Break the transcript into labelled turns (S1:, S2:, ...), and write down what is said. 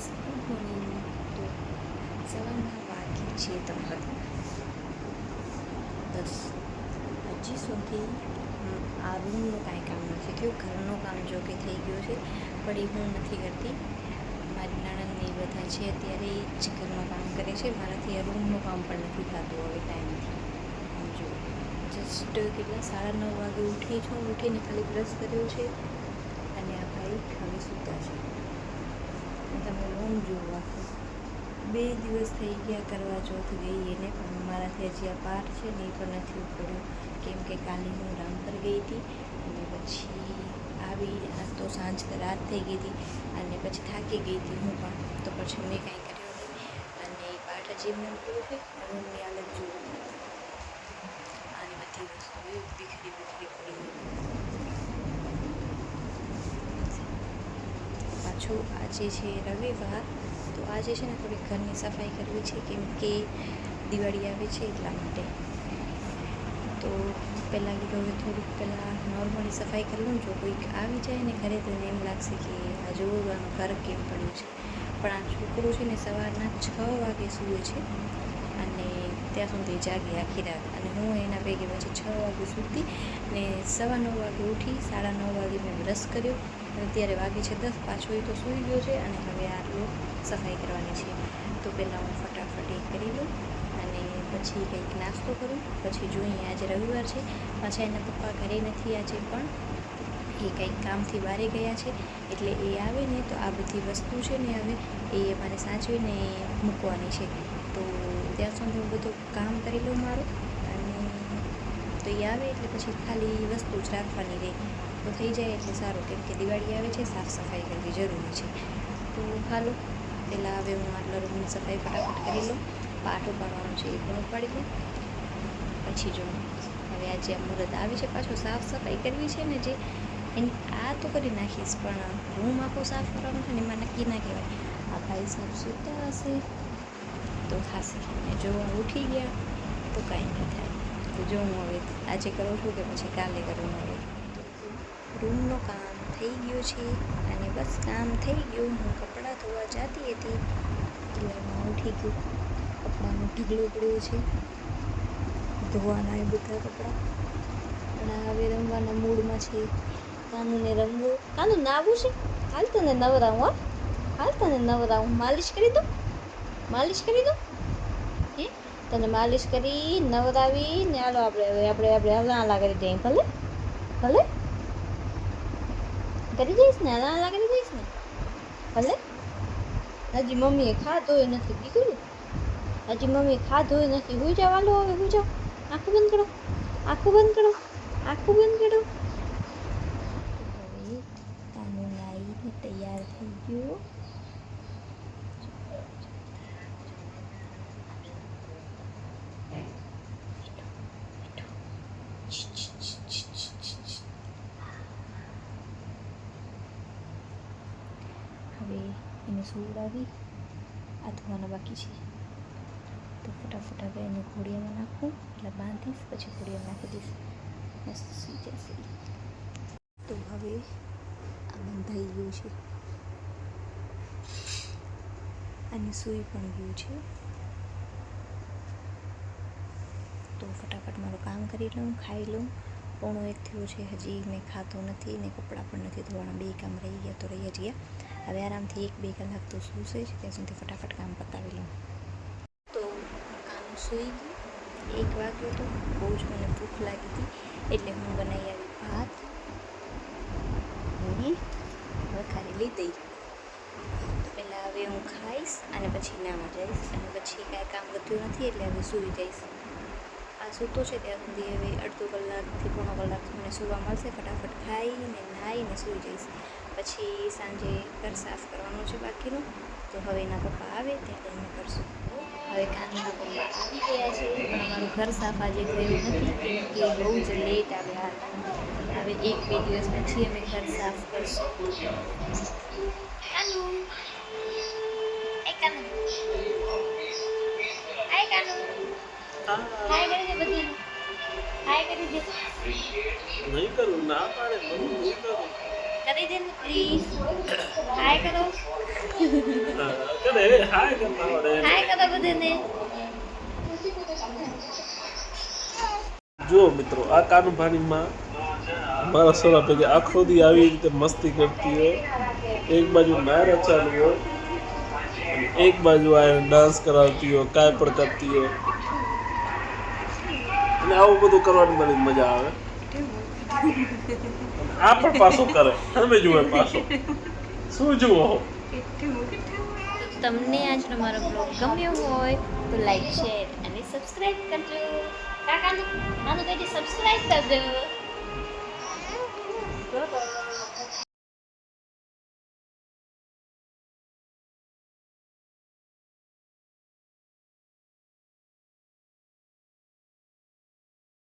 S1: Friends good morning તો સવારના વાગી છે તમારા હજી સુધી હમ, આ રૂમનું કાંઈ કામ નથી થયું ઘરનું કામ જો કે થઈ ગયું છે. પણ એ હું નથી કરતી. મારી નણંદને બધા છે અત્યારે એ જ ઘરમાં કામ કરે છે. મારાથી આ રૂમનું કામ પણ નથી થતું હવે ટાઈમથી. જો જસ્ટ કેટલા સાડા નવ વાગે ઉઠી છું ઉઠીને ખાલી બ્રશ કર્યો છે અને આ ભાઈ હવે સૂતા છે તમે રૂમ જુઓ. બે દિવસ થઈ ગયા કરવા ચોથ ગઈ એને પણ મારાથી હજી આ પાઠ છે ને એ પણ નથી ઉપડ્યો. કેમ કે કાલે હું રામ પર ગઈ હતી અને પછી આવી આ તો સાંજ રાત થઈ ગઈ હતી અને પછી થાકી ગઈ હતી હું પણ. તો પછી મેં કાંઈ કર્યો નહીં. અને પાઠ હજી એમને છે રૂમની હાલત જુઓ આની બધી વસ્તુઓ બીખરી બીખરી પડી પાછું આજે છે રવિવાર. તો આજે છે ને થોડીક ઘરની સફાઈ કરવી છે કેમ કે દિવાળી આવે છે એટલા માટે. તો પહેલાં કીધું હવે થોડુંક પહેલાં નોર્મલી સફાઈ કરી લઉં. જો કોઈક આવી જાય ને ઘરે, તો એમ લાગશે કે આ જોવાનું ઘર કેમ પડ્યું છે. પણ આ છોકરો છે ને સવારના છ વાગે સૂવે છે. ત્યાં સુધી જાગી આખી રાત. અને હું એના ભેગે પછી છ વાગે સૂતી ને સવા નવ વાગે ઉઠી, સાડા નવ વાગે મેં બ્રશ કર્યો. અત્યારે વાગે છે દસ, પાછો એ તો સૂઈ ગયો છે અને હવે આટલું સફાઈ કરવાની છે. તો પહેલાં હું ફટાફટ એ કરી લઉં અને પછી કંઈક નાસ્તો કરું. પછી જોઈએ આજે રવિવાર છે, પાછા એના પપ્પા ઘરે નથી આજે પણ. એ કંઈક કામથી બારે ગયા છે, એટલે એ આવે ને તો આ બધી વસ્તુ છે ને હવે એ મારે સાચવીને મૂકવાની છે. તો ત્યાં સુધી બધું કામ કરી લઉં મારું અને તો એ આવે એટલે પછી ખાલી વસ્તુ જ રાખવાની રહે તો થઈ જાય એટલે સારું, કેમ કે દિવાળી આવે છે, સાફ સફાઈ કરવી જરૂરી છે. તો હાલો પહેલાં હવે હું આટલા રૂમની સફાઈ ફટાફટ કરી લઉં. પાઠ ઉપાડવાનું છે એ પણ ઉપાડી લઉં. પછી જો, હવે આજે આ મુહૂર્ત આવી છે, પાછું સાફ સફાઈ કરવી છે ને જે, એની, આ તો કરી નાખીશ, પણ રૂમ આખો સાફ કરવાનો છે ને એમાં નક્કી ના કહેવાય. આ ભાઈ સાહેબ સૂતા હશે. તો થશે ને જો હું ઉઠી ગયા, તો કાંઈ નહીં થાય. તો જો હું હવે આજે કરું છું કે પછી કાલે કરું હવે. રૂમનું કામ થઈ ગયું છે અને બસ કામ થઈ ગયું. હું કપડાં ધોવા જતી હતી. એટલે ઉઠી ગયું કપડાનું ઢગલું પડ્યું છે. ધોવાના એ બધા કપડાં. પણ હવે રમવાના મૂડમાં છે. કાનુને રમવું કાનુ નાવું છે? હાલ તને નવરાવું, હા. હાલ તને નવરાવું. માલિશ કરી દો માલિશ કરી દો. હે? તને માલિશ કરી નવરાવી ને હાલો આપણે હવે, આપણે આપણે હલાલા કરી દઈએ ભલે? ભલે? કરી દઈશ ને હલાલા કરી દઈશ ને? ભલે? હજી મમ્મીએ ખાધોય નથી દીકરું હજી મમ્મીએ ખાધોય નથી. હું જાવ હાલો હવે હું જાવ આંખું બંધ કરો. આંખું બંધ કરો. આંખું બંધ કરો. હવે તૈયાર થઈ ગયો. હવે એને સુવડાવી આ ધોવાના બાકી છે તો ફટાફટ હવે એને ઘોડિયામાં નાખું એટલે બાંધીશ પછી ઘોડિયામાં નાખી દઈશ મસ્ત સૂઈ જશે તો હવે આ બંધાઈ ગયું છે અને સૂઈ પણ ગયું છે તો ફટાફટ મારું કામ કરી લઉં ખાઈ લઉં પોણો એક થયો છે હજી મેં ખાતો નથી ને કપડાં પણ નથી ધોવાના બે કામ રહી ગયા તો રહી જ ગયા હવે આરામથી એક, બે કલાક તો સૂશે જ ત્યાં સુધી ફટાફટ કામ પતાવી લઉં. તો કામ સૂઈ ગયું. એક વાગ્યો તો બહુ જ મને ભૂખ લાગી હતી, એટલે હું બનાવી આવી ભાત અને વઘારી દઈ તો પહેલાં હવે હું ખાઈશ અને પછી નાવા જઈશ અને પછી કાંઈ કામ વધ્યું નથી, એટલે હવે સૂઈ જઈશ. આ સૂતો છે ત્યાં સુધી હવે અડધો કલાકથી પોણો કલાક મને સૂવા મળશે. ફટાફટ ખાઈને નાહીને સૂઈ જઈશ. પછી સાંજે ઘર સાફ કરવાનું છે બાકીનું. તો હવે એના પપ્પા આવે ત્યારે અમે કરશું. હવે કાનના પપ્પા આવી ગયા છે. પણ અમારું ઘર સાફ આજે થયું નથી કે બહુ જ લેટ આવ્યા હતા હવે એક બે દિવસ પછી અમે ઘર સાફ કરશું. કાનુ. એ કાનુ. હાય કરી દે બધાને હાય કરી દે.
S2: નહીં કરું ના પાડે મમ્મી નહીં કરું.
S1: કરી દે ને પ્લીઝ હાય કરો.
S2: હા. હાય કરતા આવડે.
S1: હાય કરો બધાને.
S2: જો મિત્રો આ કાનુભાનીમાં મારા સોના ભેગી આખો દી આવી રીતે મસ્તી કરતી હોય. એક બાજુ નાયરા ચાલુ હોય એક બાજુ આ ડાન્સ કરાવતી હોય કાંઈ પણ કરતી હોય. અને આવું બધું કરવાની મને મજા આવે. આ પણ પાછું કરે. તમે જુઓ પાછું. શું જુઓ?
S1: તમને આજનો મારો બ્લોગ ગમ્યો હોય તો લાઈક શેર અને સબસ્ક્રાઇબ કરજો. કાકા આનું કહીને સબસ્ક્રાઇબ કરજો.